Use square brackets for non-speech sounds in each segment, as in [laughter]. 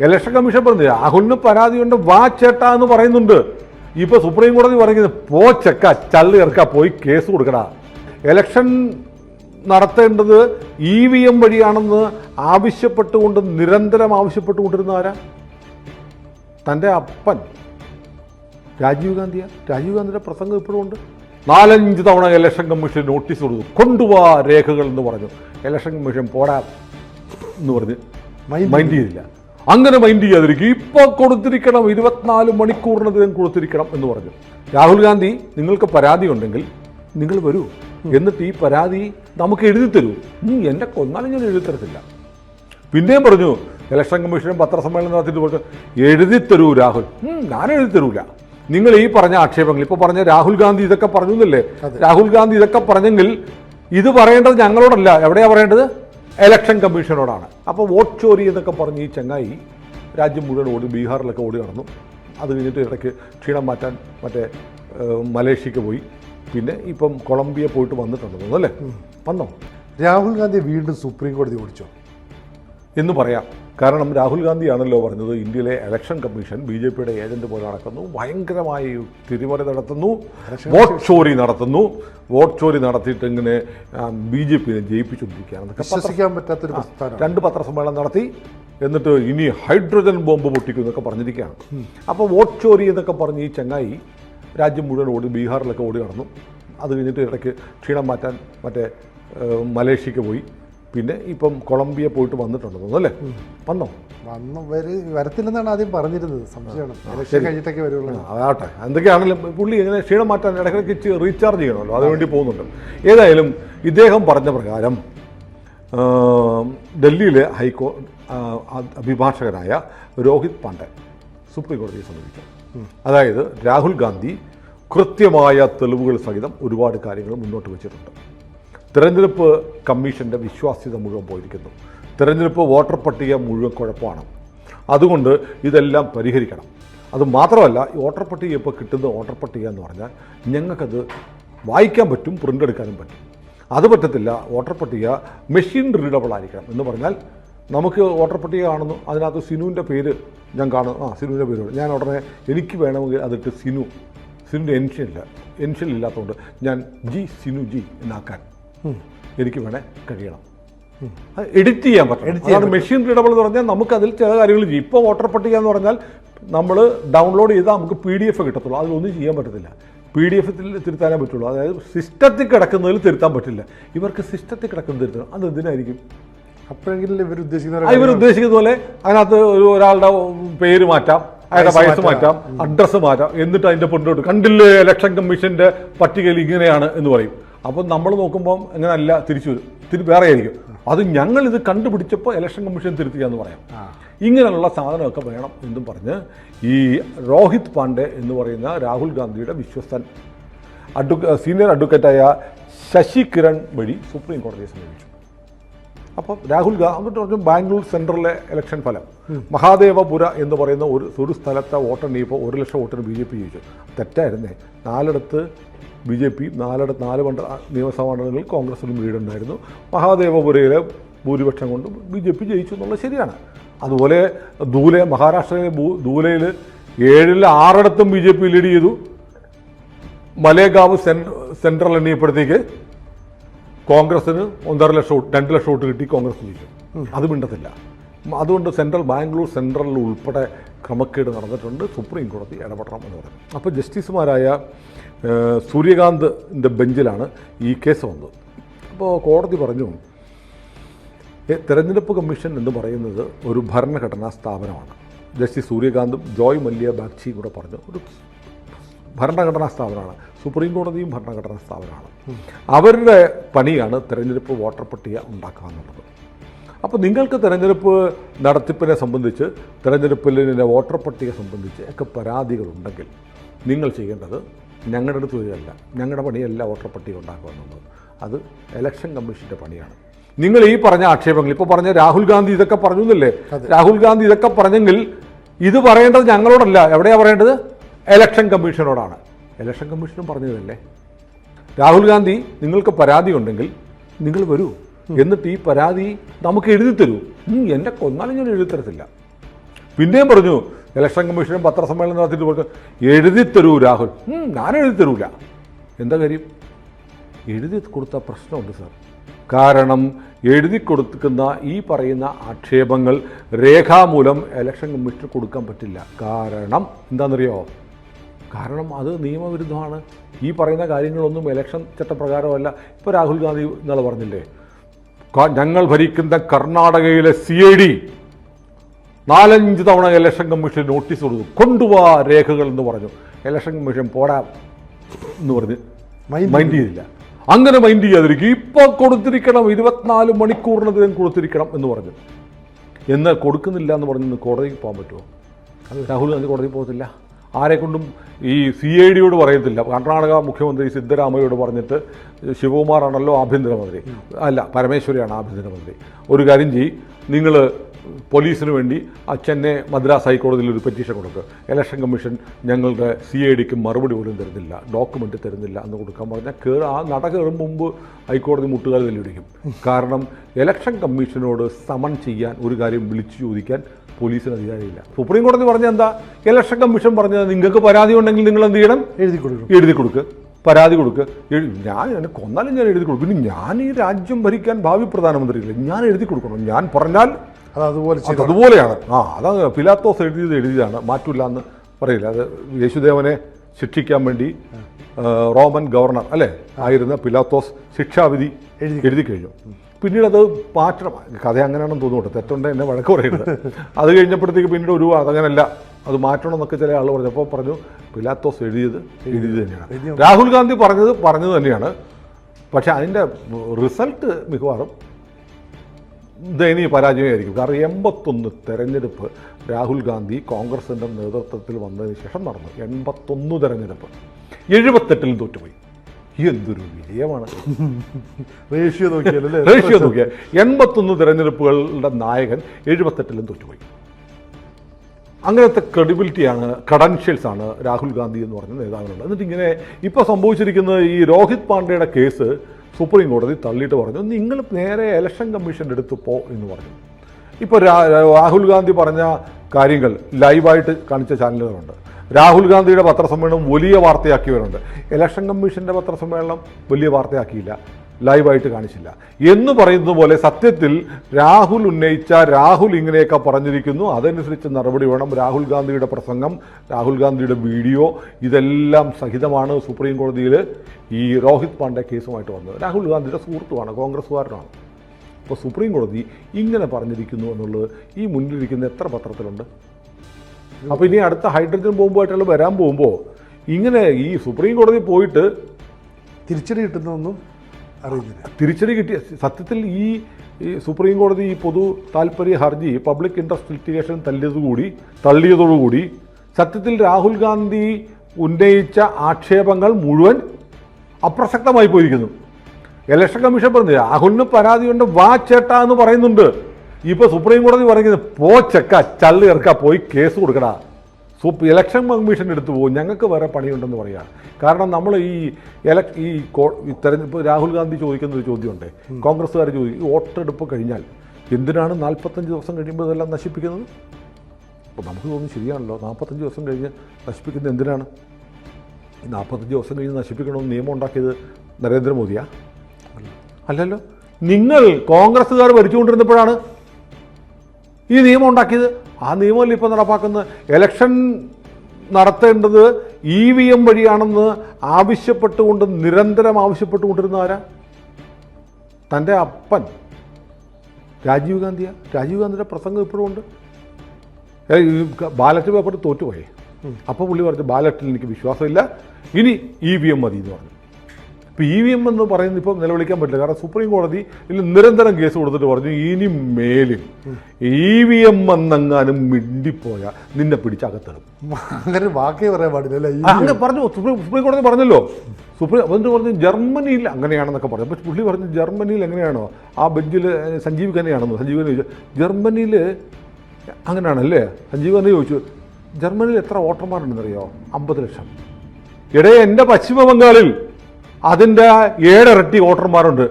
Election commission പറഞ്ഞു രാഹുലിന് പരാതിയുണ്ട് വാ ചേട്ടാ എന്ന് പറയുന്നുണ്ട്. ഇപ്പൊ സുപ്രീം കോടതി പറയുന്നത് പോ ചെക്ക ചള്ളി ഇറക്ക പോയി കേസ് കൊടുക്കടാ. ഇലക്ഷൻ നടത്തേണ്ടത് ഇ വി എം വഴിയാണെന്ന് ആവശ്യപ്പെട്ടുകൊണ്ട് നിരന്തരം ആവശ്യപ്പെട്ടുകൊണ്ടിരുന്ന ആരാ? തന്റെ അപ്പൻ. രാജീവ് ഗാന്ധിയാ. രാജീവ് ഗാന്ധിയുടെ പ്രസംഗം ഇപ്പോഴും ഉണ്ട്. നാലഞ്ച് തവണ ഇലക്ഷൻ കമ്മീഷൻ നോട്ടീസ് കൊടുത്തു. കൊണ്ടുപോവാ രേഖകൾ എന്ന് പറഞ്ഞു. ഇലക്ഷൻ കമ്മീഷൻ പോടാ എന്ന് പറഞ്ഞ് മൈൻഡ് ചെയ്തില്ല. അങ്ങനെ മൈൻഡ് ചെയ്യാതിരിക്കും ഇപ്പൊ കൊടുത്തിരിക്കണം ഇരുപത്തിനാല് മണിക്കൂറിനധികം കൊടുത്തിരിക്കണം എന്ന് പറഞ്ഞു. രാഹുൽ ഗാന്ധി നിങ്ങൾക്ക് പരാതി ഉണ്ടെങ്കിൽ നിങ്ങൾ വരൂ. എന്നിട്ട് ഈ പരാതി നമുക്ക് എഴുതി തരൂ. നീ എന്നെ കൊന്നാലും ഞാൻ എഴുതി തരത്തില്ല. പിന്നെയും പറഞ്ഞു ഇലക്ഷൻ കമ്മീഷനും പത്രസമ്മേളനം നടത്തിയിട്ട് പറഞ്ഞു എഴുതി തരൂ രാഹുൽ. ഞാൻ എഴുതി തരൂല. നിങ്ങൾ ഈ പറഞ്ഞ ആക്ഷേപങ്ങൾ ഇപ്പോൾ പറഞ്ഞ രാഹുൽ ഗാന്ധി ഇതൊക്കെ പറഞ്ഞു എന്നല്ലേ? രാഹുൽ ഗാന്ധി ഇതൊക്കെ പറഞ്ഞെങ്കിൽ ഇത് പറയേണ്ടത് ഞങ്ങളോടല്ല. എവിടെയാ പറയേണ്ടത്? ഇലക്ഷൻ കമ്മീഷനോടാണ് അപ്പോൾ വോട്ട് ചോരി എന്നൊക്കെ പറഞ്ഞ് ഈ ചങ്ങായി രാജ്യം മുഴുവൻ ഓടി ബീഹാറിലൊക്കെ ഓടി നടന്നു. അത് കഴിഞ്ഞിട്ട് ഇടയ്ക്ക് ക്ഷീണം മാറ്റാൻ മറ്റേ മലേഷ്യക്ക് പോയി. പിന്നെ ഇപ്പം കൊളംബിയ പോയിട്ട് വന്നിട്ടുണ്ട് തോന്നുന്നു അല്ലേ? വന്നോ? രാഹുൽ ഗാന്ധി വീണ്ടും സുപ്രീം കോടതി ഓടിച്ചോ? എന്ന് പറയാം. കാരണം രാഹുൽ ഗാന്ധിയാണല്ലോ പറഞ്ഞത് ഇന്ത്യയിലെ ഇലക്ഷൻ കമ്മീഷൻ ബി ജെ പിയുടെ ഏജന്റ് പോലെ നടക്കുന്നു ഭയങ്കരമായി തിരിമറി നടത്തുന്നു വോട്ട് ചോരി നടത്തുന്നു വോട്ട് ചോരി നടത്തിയിട്ട് ഇങ്ങനെ ബി ജെ പിന്നെ ജയിപ്പിച്ചുകൊണ്ടിരിക്കുകയാണ്. വിശ്വസിക്കാൻ പറ്റാത്ത പ്രസ്ഥാനം രണ്ട് പത്രസമ്മേളനം നടത്തി എന്നിട്ട് ഇനി ഹൈഡ്രജൻ ബോംബ് പൊട്ടിക്കും എന്നൊക്കെ പറഞ്ഞിരിക്കുകയാണ്. അപ്പോൾ വോട്ട് ചോരി എന്നൊക്കെ പറഞ്ഞ് ഈ ചങ്ങായി രാജ്യം മുഴുവൻ ഓടി ബീഹാറിലൊക്കെ ഓടി നടന്നു. അത് കഴിഞ്ഞിട്ട് ഇടയ്ക്ക് ക്ഷീണം മാറ്റാൻ മറ്റേ മലേഷ്യക്ക് പോയി. പിന്നെ ഇപ്പം കൊളംബിയ പോയിട്ട് വന്നിട്ടുണ്ട് തോന്നുന്നു അല്ലേ? വന്നോ? വന്നു. വര് വരത്തില്ലെന്നാണ് ആദ്യം പറഞ്ഞിരുന്നത്. സംശയമാണ്. ഇലക്ഷൻ കഴിഞ്ഞിട്ടൊക്കെ വരുള്ളൂ. അതാട്ടെ എന്തൊക്കെയാണെങ്കിലും പുള്ളി ഇങ്ങനെ ക്ഷീണം മാറ്റാൻ ഇടയ്ക്കിടയ്ക്ക് റീചാർജ് ചെയ്യണമല്ലോ. അതുവേണ്ടി പോകുന്നുണ്ട്. ഏതായാലും ഇദ്ദേഹം പറഞ്ഞ പ്രകാരം ഡൽഹിയിലെ ഹൈക്കോ അഭിഭാഷകനായ രോഹിത് പാണ്ഡെ സുപ്രീം കോടതിയെ സമീപിച്ചു. അതായത് രാഹുൽ ഗാന്ധി കൃത്യമായ തെളിവുകൾ സഹിതം ഒരുപാട് കാര്യങ്ങൾ മുന്നോട്ട് വെച്ചിട്ടുണ്ട്. തിരഞ്ഞെടുപ്പ് കമ്മീഷന്റെ വിശ്വാസ്യത മുഴുവൻ പോയിരിക്കുന്നു. തിരഞ്ഞെടുപ്പ് വോട്ടർ പട്ടിക മുഴുവൻ കുഴപ്പമാണ്. അതുകൊണ്ട് ഇതെല്ലാം പരിഹരിക്കണം. അത് മാത്രമല്ല ഈ വോട്ടർ പട്ടിക ഇപ്പോൾ കിട്ടുന്ന വോട്ടർ പട്ടിക എന്ന് പറഞ്ഞാൽ ഞങ്ങൾക്കത് വായിക്കാൻ പറ്റും പ്രിന്റ് എടുക്കാനും പറ്റും. അത് പറ്റത്തില്ല വോട്ടർ പട്ടിക മെഷീൻ റീഡബിൾ ആയിരിക്കണം എന്ന് പറഞ്ഞാൽ നമുക്ക് വോട്ടർ പട്ടിക കാണുന്നു. അതിനകത്ത് സിനുവിന്റെ പേര് ഞാൻ കാണുന്നു ആ സിനുവിന്റെ പേര്. ഞാൻ ഉടനെ എനിക്ക് വേണമെങ്കിൽ അതിട്ട് സിനു. സിനുവിന്റെ എൻഷൻ ഇല്ല എൻഷൻ ഇല്ലാത്തതുകൊണ്ട് ഞാൻ ജി സിനു ജി എന്നാക്കാൻ എനിക്ക് വേണേ കഴിയണം. എഡിറ്റ് ചെയ്യാൻ പറ്റും എഡിറ്റ് ചെയ്യാൻ മെഷീൻ റീഡബിൾ എന്ന് പറഞ്ഞാൽ നമുക്ക് അതിൽ ചില കാര്യങ്ങൾ ചെയ്യും ഇപ്പോൾ വോട്ടർ പട്ടിക എന്ന് പറഞ്ഞാൽ നമ്മൾ ഡൗൺലോഡ് ചെയ്താൽ നമുക്ക് പി ഡി എഫ് കിട്ടത്തുള്ളൂ. അതിലൊന്നും ചെയ്യാൻ പറ്റത്തില്ല. പി ഡി എഫിൽ തിരുത്താനേ പറ്റുള്ളൂ. അതായത് സിസ്റ്റത്തിൽ കിടക്കുന്നതിൽ തിരുത്താൻ പറ്റില്ല. ഇവർക്ക് സിസ്റ്റത്തിൽ കിടക്കുന്നത് തിരുത്തണം. അത് എന്തിനായിരിക്കും? അപ്പോഴെങ്കിലും ഇവർ ഉദ്ദേശിക്കുന്ന ഇവർ ഉദ്ദേശിക്കുന്ന പോലെ അതിനകത്ത് ഒരു ഒരാളുടെ പേര് മാറ്റാം അയാളുടെ വയസ്സ് മാറ്റാം. അഡ്രസ്സ് മാറ്റാം. എന്നിട്ട് അതിന്റെ പ്രിന്റ് കണ്ടില്ലേ ഇലക്ഷൻ കമ്മീഷന്റെ പട്ടികയിൽ ഇങ്ങനെയാണ് എന്ന് പറയും. അപ്പം നമ്മൾ നോക്കുമ്പോൾ അങ്ങനെയല്ല തിരിച്ചു വരും. തിരി വേറെ ആയിരിക്കും. അത് ഞങ്ങൾ ഇത് കണ്ടുപിടിച്ചപ്പോൾ ഇലക്ഷൻ കമ്മീഷൻ തിരുത്തിയാന്ന് പറയാം. ഇങ്ങനെയുള്ള സാധനമൊക്കെ വേണം എന്നും പറഞ്ഞ് ഈ രോഹിത് പാണ്ഡെ എന്ന് പറയുന്ന രാഹുൽ ഗാന്ധിയുടെ വിശ്വസ്തൻ. അഡ്വ സീനിയർ അഡ്വക്കേറ്റായ ശശി കിരൺ വഴി സുപ്രീം കോടതിയെ സമീപിച്ചു. അപ്പോൾ രാഹുൽ ഗാന്ധി പറഞ്ഞു ബാംഗ്ലൂർ സെൻട്രലിലെ ഇലക്ഷൻ ഫലം. മഹാദേവപുര എന്ന് പറയുന്ന ഒരു ഒരു സ്ഥലത്തെ വോട്ടെണ്ണിയപ്പോൾ ഒരു ലക്ഷം വോട്ടിന് ബി ജെ പി ജയിച്ചു. തെറ്റായിരുന്നേ. നാലിടത്ത് ബി ജെ പി നാലട നാല് മണ്ഡ നിയമസഭാ മണ്ഡലങ്ങളിൽ കോൺഗ്രസിനും ലീഡുണ്ടായിരുന്നു മഹാദേവപുരയിലെ ഭൂരിപക്ഷം കൊണ്ട് ബി ജെ പി ജയിച്ചു എന്നുള്ളത് ശരിയാണ്. അതുപോലെ ദൂലെ മഹാരാഷ്ട്രയിലെ ദൂലയിൽ ഏഴിൽ ആറിടത്തും ബി ജെ പി ലീഡ് ചെയ്തു. മലേഗാവ് സെൻ സെൻട്രൽ എണ്ണിയപ്പോഴത്തേക്ക് കോൺഗ്രസ്സിന് ഒന്നര ലക്ഷം രണ്ട് ലക്ഷം വോട്ട് കിട്ടി കോൺഗ്രസ് ജയിച്ചു. അത് മിണ്ടത്തില്ല. അതുകൊണ്ട് സെൻട്രൽ ബാംഗ്ലൂർ സെൻട്രലിൽ ഉൾപ്പെടെ ക്രമക്കേട് നടന്നിട്ടുണ്ട്. സുപ്രീം കോടതി ഇടപെടണം എന്ന് പറഞ്ഞു. അപ്പോൾ ജസ്റ്റിസുമാരായ സൂര്യകാന്തിന്റെ ബെഞ്ചിലാണ് ഈ കേസ് വന്നത്. അപ്പോൾ കോടതി പറഞ്ഞു തെരഞ്ഞെടുപ്പ് കമ്മീഷൻ എന്ന് പറയുന്നത് ഒരു ഭരണഘടനാ സ്ഥാപനമാണ്. ജസ്റ്റിസ് സൂര്യകാന്തും ജോയ് മല്യ ബാഗ്ചിയും കൂടെ പറഞ്ഞു ഒരു ഭരണഘടനാ സ്ഥാപനമാണ്. സുപ്രീം കോടതിയും ഭരണഘടനാ സ്ഥാപനമാണ്. അവരുടെ പണിയാണ് തെരഞ്ഞെടുപ്പ് വോട്ടർ പട്ടിക ഉണ്ടാക്കുക എന്നുള്ളത്. അപ്പോൾ നിങ്ങൾക്ക് തെരഞ്ഞെടുപ്പ് നടത്തിപ്പിനെ സംബന്ധിച്ച് തെരഞ്ഞെടുപ്പിലെ വോട്ടർ പട്ടിക സംബന്ധിച്ച് ഒക്കെ പരാതികളുണ്ടെങ്കിൽ നിങ്ങൾ ചെയ്യേണ്ടത് ഞങ്ങളുടെ അടുത്ത് വരികയല്ല. ഞങ്ങളുടെ പണിയല്ല വോട്ടർ പട്ടിക ഉണ്ടാക്കുക എന്നുള്ളത് അത് ഇലക്ഷൻ കമ്മീഷന്റെ പണിയാണ്. നിങ്ങൾ ഈ പറഞ്ഞ ആക്ഷേപങ്ങൾ ഇപ്പോൾ പറഞ്ഞ രാഹുൽ ഗാന്ധി ഇതൊക്കെ പറഞ്ഞു എന്നല്ലേ? രാഹുൽ ഗാന്ധി ഇതൊക്കെ പറഞ്ഞെങ്കിൽ ഇത് പറയേണ്ടത് ഞങ്ങളോടല്ല. എവിടെയാണ് പറയേണ്ടത്? ഇലക്ഷൻ കമ്മീഷനോടാണ് ഇലക്ഷൻ കമ്മീഷനും പറഞ്ഞതല്ലേ? രാഹുൽ ഗാന്ധി നിങ്ങൾക്ക് പരാതി ഉണ്ടെങ്കിൽ നിങ്ങൾ വരൂ. എന്നിട്ട് ഈ പരാതി നമുക്ക് എഴുതി തരൂ. എന്നെ കൊന്നാലും ഞാൻ എഴുതി തരത്തില്ല. പിന്നെയും പറഞ്ഞു ഇലക്ഷൻ കമ്മീഷനും പത്രസമ്മേളനം നടത്തിയിട്ട് എഴുതി തരൂ രാഹുൽ. ഞാൻ എഴുതി തരൂല. എന്താ കാര്യം? എഴുതി കൊടുത്ത പ്രശ്നമുണ്ട് സാർ. കാരണം എഴുതി കൊടുക്കുന്ന ഈ പറയുന്ന ആക്ഷേപങ്ങൾ രേഖാമൂലം ഇലക്ഷൻ കമ്മീഷന് കൊടുക്കാൻ പറ്റില്ല. കാരണം എന്താണെന്നറിയോ? കാരണം അത് നിയമവിരുദ്ധമാണ്. ഈ പറയുന്ന കാര്യങ്ങളൊന്നും ഇലക്ഷൻ ചട്ടപ്രകാരമല്ല. ഇപ്പോൾ രാഹുൽ ഗാന്ധി ഇന്നലെ പറഞ്ഞില്ലേ? ഞങ്ങൾ ഭരിക്കുന്ന കർണാടകയിലെ സി ഐ ഡി നാലഞ്ച് തവണ ഇലക്ഷൻ കമ്മീഷൻ നോട്ടീസ് കൊടുത്തു. കൊണ്ടുപോവാ രേഖകൾ എന്ന് പറഞ്ഞു. ഇലക്ഷൻ കമ്മീഷൻ പോടാ എന്ന് പറഞ്ഞ് മൈൻഡ് ചെയ്തില്ല. അങ്ങനെ മൈൻഡ് ചെയ്യാതിരിക്കും. ഇപ്പോൾ കൊടുത്തിരിക്കണം ഇരുപത്തിനാല് മണിക്കൂറിനധികം കൊടുത്തിരിക്കണം എന്ന് പറഞ്ഞു. എന്നാൽ കൊടുക്കുന്നില്ല എന്ന് പറഞ്ഞ് കോടതി കോടതിക്ക് പോകാൻ പറ്റുമോ? അത് രാഹുൽ ഗാന്ധി കോടതി പോകത്തില്ല. ആരെ കൊണ്ടും ഈ സി ഐ ഡിയോട് പറയത്തില്ല. കർണാടക മുഖ്യമന്ത്രി സിദ്ധരാമയ്യോട് പറഞ്ഞിട്ട് ശിവകുമാറാണല്ലോ ആഭ്യന്തരമന്ത്രി. അല്ല പരമേശ്വരിയാണ് ആഭ്യന്തരമന്ത്രി. ഒരു കാര്യം ചെയ്യ്. നിങ്ങൾ പോലീസിന് വേണ്ടി അച്ഛനെ മദ്രാസ് ഹൈക്കോടതിയിൽ ഒരു പെറ്റീഷൻ കൊടുക്കുക ഇലക്ഷൻ കമ്മീഷൻ ഞങ്ങളുടെ സി ഐ ഡിക്ക് മറുപടി പോലും തരുന്നില്ല ഡോക്യുമെന്റ് തരുന്നില്ല എന്ന് കൊടുക്കാൻ പറഞ്ഞാൽ കയറി ആ നട കയറും മുമ്പ് ഹൈക്കോടതി മുട്ടുകാൽ തെല്ലിടിക്കും കാരണം ഇലക്ഷൻ കമ്മീഷനോട് സമൺ ചെയ്യാൻ ഒരു കാര്യം വിളിച്ചു ചോദിക്കാൻ പോലീസിന് അധികാരമില്ല. സുപ്രീം കോടതി പറഞ്ഞ എന്താ? ഇലക്ഷൻ കമ്മീഷൻ പറഞ്ഞത് നിങ്ങൾക്ക് പരാതി ഉണ്ടെങ്കിൽ നിങ്ങൾ എന്ത് ചെയ്യണം? എഴുതി കൊടുക്കും. എഴുതി കൊടുക്കുക പരാതി കൊടുക്കുക ഞാൻ എന്നെ കൊന്നാലും ഞാൻ എഴുതി കൊടുക്കും. പിന്നെ ഞാൻ ഈ രാജ്യം ഭരിക്കാൻ ഭാവി പ്രധാനമന്ത്രിയില്ല? ഞാൻ എഴുതി കൊടുക്കണം. ഞാൻ പറഞ്ഞാൽ അത് അതുപോലെ അതുപോലെയാണ്. ആ അത് പിലാത്തോസ് എഴുതിയത് എഴുതിയതാണ്. മാറ്റില്ല എന്ന് പറയില്ല. അത് യേശുദേവനെ ശിക്ഷിക്കാൻ വേണ്ടി റോമൻ ഗവർണർ അല്ലേ? ആയിരുന്ന പിലാത്തോസ് ശിക്ഷാവിധി എഴുതി. എഴുതി കഴിഞ്ഞു. പിന്നീട് അത് മാറ്റണം. കഥ അങ്ങനെയാണെന്ന് തോന്നുന്നുണ്ട് തെറ്റുണ്ട് എന്നെ വഴക്ക് പറയുന്നത്. അത് കഴിഞ്ഞപ്പോഴത്തേക്ക് പിന്നീട് ഒരു അതങ്ങനല്ല. അത് മാറ്റണം എന്നൊക്കെ ചില ആൾ പറഞ്ഞപ്പോൾ പറഞ്ഞു പിലാത്തോസ് എഴുതിയത് എഴുതിയത്. തന്നെയാണ്. രാഹുൽ ഗാന്ധി പറഞ്ഞത് പറഞ്ഞത് തന്നെയാണ്. പക്ഷേ അതിന്റെ റിസൾട്ട് മിക്കവാറും ദയനീയ പരാജയമായിരിക്കും. കാരണം എൺപത്തൊന്ന് തെരഞ്ഞെടുപ്പ് രാഹുൽ ഗാന്ധി കോൺഗ്രസിന്റെ നേതൃത്വത്തിൽ വന്നതിന് ശേഷം നടന്നു. എൺപത്തൊന്ന് തെരഞ്ഞെടുപ്പ്. എഴുപത്തെട്ടിലും തോറ്റുപോയി. എന്തൊരു വിജയമാണ്. റേഷ്യോ നോക്കിയാലല്ലേ? [laughs] റേഷ്യോ നോക്കിയാൽ എൺപത്തൊന്ന് തെരഞ്ഞെടുപ്പുകളുടെ നായകൻ എഴുപത്തെട്ടിലും തോറ്റുപോയി. അങ്ങനത്തെ ക്രെഡിബിലിറ്റിയാണ് ക്രഡൻഷ്യൽസ് ആണ് രാഹുൽ ഗാന്ധി എന്ന് പറഞ്ഞ നേതാവിനുള്ളത്. എന്നിട്ട് ഇങ്ങനെ ഇപ്പോൾ സംഭവിച്ചിരിക്കുന്നത് ഈ രോഹിത് പാണ്ഡെയുടെ കേസ് സുപ്രീം കോടതി തള്ളിയിട്ട് പറഞ്ഞു നിങ്ങൾ നേരെ ഇലക്ഷൻ കമ്മീഷന്റെ അടുത്ത് പോ എന്ന് പറഞ്ഞു. ഇപ്പോൾ രാഹുൽ ഗാന്ധി പറഞ്ഞ കാര്യങ്ങൾ ലൈവായിട്ട് കാണിച്ച ചാനലുകളുണ്ട്. രാഹുൽ ഗാന്ധിയുടെ പത്രസമ്മേളനം വലിയ വാർത്തയാക്കിയവരുണ്ട്. ഇലക്ഷൻ കമ്മീഷന്റെ പത്രസമ്മേളനം വലിയ വാർത്തയാക്കിയില്ല. ലൈവായിട്ട് കാണിച്ചില്ല. എന്ന് പറയുന്നത് പോലെ സത്യത്തിൽ രാഹുൽ ഉന്നയിച്ച രാഹുൽ ഇങ്ങനെയൊക്കെ പറഞ്ഞിരിക്കുന്നു. അതനുസരിച്ച് നടപടി വേണം. രാഹുൽ ഗാന്ധിയുടെ പ്രസംഗം രാഹുൽ ഗാന്ധിയുടെ വീഡിയോ ഇതെല്ലാം സഹിതമാണ് സുപ്രീം കോടതിയിൽ ഈ രോഹിത് പാണ്ഡെ കേസുമായിട്ട് വന്നത്. രാഹുൽ ഗാന്ധിയുടെ സുഹൃത്തുമാണ് കോൺഗ്രസ്സുകാരനാണ്. അപ്പോൾ സുപ്രീം കോടതി ഇങ്ങനെ പറഞ്ഞിരിക്കുന്നു എന്നുള്ളത് ഈ മുന്നിലിരിക്കുന്ന എത്ര പത്രത്തിലുണ്ട്? അപ്പോൾ ഇനി അടുത്ത ഹൈഡ്രജൻ ബോംബുമായിട്ടുള്ള വരാൻ പോകുമ്പോൾ ഇങ്ങനെ ഈ സുപ്രീം കോടതി പോയിട്ട് തിരിച്ചടി കിട്ടുന്നൊന്നും അറിയുന്നില്ല. തിരിച്ചടി കിട്ടിയ സത്യത്തിൽ ഈ സുപ്രീം കോടതി ഈ പൊതു താല്പര്യ ഹർജി പബ്ലിക് ഇൻട്രസ്റ്റ് ലിറ്റിഗേഷൻ തള്ളിയതുകൂടി തള്ളിയതോടുകൂടി സത്യത്തിൽ രാഹുൽ ഗാന്ധി ഉന്നയിച്ച ആക്ഷേപങ്ങൾ മുഴുവൻ അപ്രസക്തമായി പോയിരിക്കുന്നു. ഇലക്ഷൻ കമ്മീഷൻ പറഞ്ഞു രാഹുലിന് പരാതിയുണ്ട് വാ ചേട്ടാ എന്ന് പറയുന്നുണ്ട്. ഇപ്പോൾ സുപ്രീം കോടതി പറയുന്നത് പോ ചെക്ക ചള്ളി ഇറക്ക പോയി കേസ് കൊടുക്കടാ. സൂപ്പ് ഇലക്ഷൻ കമ്മീഷൻ എടുത്തു പോകും. ഞങ്ങൾക്ക് വേറെ പണിയുണ്ടെന്ന് പറയാം. കാരണം നമ്മൾ ഈ ഇലക് ഈ തെരഞ്ഞെടുപ്പ് രാഹുൽ ഗാന്ധി ചോദിക്കുന്ന ഒരു ചോദ്യമുണ്ട്. കോൺഗ്രസ്സുകാർ ചോദിക്കും ഈ വോട്ടെടുപ്പ് കഴിഞ്ഞാൽ എന്തിനാണ് നാൽപ്പത്തഞ്ച് ദിവസം കഴിയുമ്പോൾ ഇതെല്ലാം നശിപ്പിക്കുന്നത്? അപ്പോൾ നമുക്ക് തോന്നുന്നു ശരിയാണല്ലോ. നാൽപ്പത്തഞ്ച് ദിവസം കഴിഞ്ഞ് നശിപ്പിക്കുന്നത് എന്തിനാണ്? ഈ നാൽപ്പത്തഞ്ച് ദിവസം കഴിഞ്ഞ് നശിപ്പിക്കണമെന്ന് നിയമം ഉണ്ടാക്കിയത് നരേന്ദ്രമോദിയാ? അല്ലല്ലോ. നിങ്ങൾ കോൺഗ്രസ്സുകാർ ഭരിച്ചുകൊണ്ടിരുന്നപ്പോഴാണ് ഈ നിയമം ഉണ്ടാക്കിയത്. ആ നിയമം ഇപ്പോൾ നടപ്പാക്കുന്നത്. ഇലക്ഷൻ നടത്തേണ്ടത് ഇ വി എം വഴിയാണെന്ന് ആവശ്യപ്പെട്ടുകൊണ്ട് നിരന്തരം ആവശ്യപ്പെട്ടുകൊണ്ടിരുന്ന ആരാ? തന്റെ അപ്പൻ. രാജീവ് ഗാന്ധിയാ. രാജീവ് ഗാന്ധിയുടെ പ്രസംഗം ഇപ്പോഴും ഉണ്ട് ബാലറ്റ് പേപ്പർ തോറ്റുപോയി. അപ്പോൾ പുള്ളി പറഞ്ഞു ബാലറ്റിൽ എനിക്ക് വിശ്വാസമില്ല. ഇനി ഇ വി എം മതി എന്ന് പറഞ്ഞു. ഇപ്പോൾ ഇ വി എം എന്ന് പറയുന്നത് ഇപ്പോൾ നിലവിളിക്കാൻ പറ്റില്ല. കാരണം സുപ്രീം കോടതി ഇതിൽ നിരന്തരം കേസ് കൊടുത്തിട്ട് പറഞ്ഞു ഇനി മേലിൽ ഇ വി എം എന്നെങ്ങാനും മിണ്ടിപ്പോയാൽ നിന്നെ പിടിച്ചകത്തിടും അങ്ങനെ വാക്കേ പറയാൻ പാടില്ല അല്ലേ? അങ്ങനെ പറഞ്ഞു. സുപ്രീം സുപ്രീം കോടതി പറഞ്ഞല്ലോ. സുപ്രീം എന്നിട്ട് പറഞ്ഞു? ജർമ്മനിയിൽ അങ്ങനെയാണെന്നൊക്കെ പറഞ്ഞു. അപ്പോൾ പുള്ളി പറഞ്ഞു ജർമ്മനിയിൽ എങ്ങനെയാണോ? ആ ബെഞ്ചിൽ സഞ്ജീവ് ഖന്നയാണെന്നോ സഞ്ജീവ് ഖന്ന ചോദിച്ചു ജർമ്മനിയിൽ അങ്ങനെയാണല്ലേ? സഞ്ജീവ് ഖന്ന ചോദിച്ചു ജർമ്മനിയിൽ എത്ര വോട്ടർമാരുണ്ടെന്നറിയോ? അമ്പത് ലക്ഷം. ഇടയെ എന്റെ പശ്ചിമ ബംഗാളിൽ അതിന്റെ ഏഴിരട്ടി വോട്ടർമാരുണ്ട്.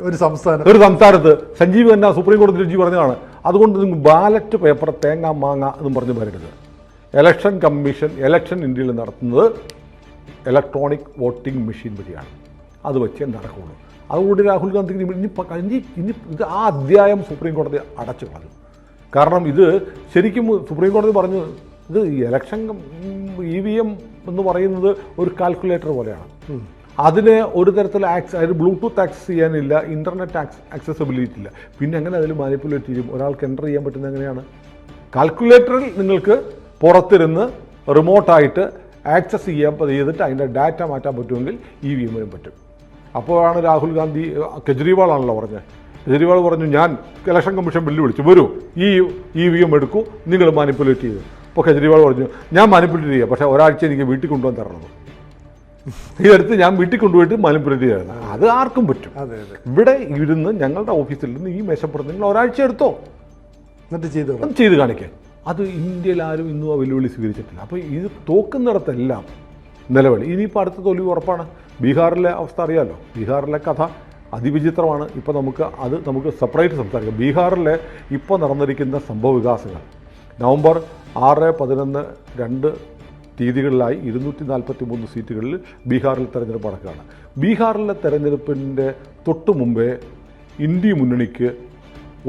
ഒരു സംസ്ഥാനം. ഒരു സംസ്ഥാനത്ത്. സഞ്ജീവ് തന്നെ സുപ്രീം കോടതി ജഡ്ജി പറഞ്ഞതാണ്. അതുകൊണ്ട് നിങ്ങൾ ബാലറ്റ് പേപ്പർ തേങ്ങ മാങ്ങ എന്നും പറഞ്ഞു വരരുത്. ഇലക്ഷൻ കമ്മീഷൻ ഇലക്ഷൻ ഇന്ത്യയിൽ നടത്തുന്നത് ഇലക്ട്രോണിക് വോട്ടിംഗ് മെഷീൻ വഴിയാണ്. അത് വെച്ചേ നടക്കുള്ളൂ. അതുകൊണ്ട് രാഹുൽ ഗാന്ധിക്ക് ഇനി ഇനി ഇനി ഇനി ഇത് ആ അധ്യായം സുപ്രീം കോടതി അടച്ചു കളഞ്ഞു. കാരണം ഇത് ശരിക്കും സുപ്രീം കോടതി പറഞ്ഞു ഇത് ഇലക്ഷൻ ഇ വി എം എന്ന് പറയുന്നത് ഒരു കാൽക്കുലേറ്റർ പോലെയാണ്. അതിന് ഒരു തരത്തിൽ ആക്സ് അതായത് ബ്ലൂടൂത്ത് ആക്സസ് ചെയ്യാനില്ല ഇന്റർനെറ്റ് ആക്സ് ആക്സസബിലിറ്റി ഇല്ല. പിന്നെ എങ്ങനെ അതിൽ മാനിപ്പുലേറ്റ് ചെയ്യും? ഒരാൾക്ക് എന്റർ ചെയ്യാൻ പറ്റുന്ന എങ്ങനെയാണ്? കാൽക്കുലേറ്ററിൽ നിങ്ങൾക്ക് പുറത്തിരുന്ന് റിമോട്ടായിട്ട് ആക്സസ് ചെയ്യാൻ ചെയ്തിട്ട് അതിന്റെ ഡാറ്റ മാറ്റാൻ പറ്റുമെങ്കിൽ ഈ വി എമ്മിനും പറ്റും. അപ്പോഴാണ് രാഹുൽ ഗാന്ധി കെജ്രിവാളാണല്ലോ പറഞ്ഞത്. കെജ്രിവാൾ പറഞ്ഞു ഞാൻ ഇലക്ഷൻ കമ്മീഷൻ ബില്ല് വിളിച്ചു. വരൂ. ഈ ഇ വി എം എടുക്കൂ. നിങ്ങൾ മാനിപ്പുലേറ്റ് ചെയ്തു അപ്പോൾ കെജ്രിവാൾ പറഞ്ഞു ഞാൻ മാനിപ്പുലേറ്റ് ചെയ്യാം. പക്ഷേ ഒരാഴ്ച എനിക്ക് വീട്ടിൽ കൊണ്ടുവന്ന് തരണം. [laughs] ഇതെടുത്ത് ഞാൻ വീട്ടിൽ കൊണ്ടുപോയിട്ട് ചെയ്യണം അത്. ആർക്കും പറ്റും. അതെ അതെ. ഇവിടെ ഇരുന്ന് ഞങ്ങളുടെ ഓഫീസിൽ നിന്ന് ഈ മേശപ്പുറത്ത് നിങ്ങൾ ഒരാഴ്ച എടുത്തോ? എന്നിട്ട് ചെയ്തു ചെയ്ത് കാണിക്കാൻ. അത് ഇന്ത്യയിൽ ആരും ഇന്നും ആ വെല്ലുവിളി സ്വീകരിച്ചിട്ടില്ല. അപ്പോൾ ഇത് തോക്കുന്നിടത്തെല്ലാം നിലവിളി. ഇനിയിപ്പോൾ അടുത്ത തോൽവി ഉറപ്പാണ്. ബീഹാറിലെ അവസ്ഥ അറിയാമല്ലോ ബീഹാറിലെ കഥ അതിവിചിത്രമാണ്. ഇപ്പോൾ നമുക്ക് അത് നമുക്ക് സെപ്പറേറ്റ് സംസാരിക്കാം. ബീഹാറിലെ ഇപ്പോൾ നടന്നിരിക്കുന്ന സംഭവ വികാസങ്ങൾ. നവംബർ ആറ് പതിനൊന്ന് രണ്ട് തീയതികളിലായി ഇരുന്നൂറ്റി നാൽപ്പത്തി മൂന്ന് സീറ്റുകളിൽ ബീഹാറിൽ തെരഞ്ഞെടുപ്പ് നടക്കുകയാണ് ബീഹാറിലെ തെരഞ്ഞെടുപ്പിന്റെ തൊട്ട് മുമ്പേ ഇന്ത്യ മുന്നണിക്ക്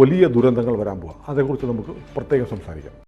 വലിയ ദുരന്തങ്ങൾ വരാൻ പോകുക അതേക്കുറിച്ച് നമുക്ക് പ്രത്യേകം സംസാരിക്കാം.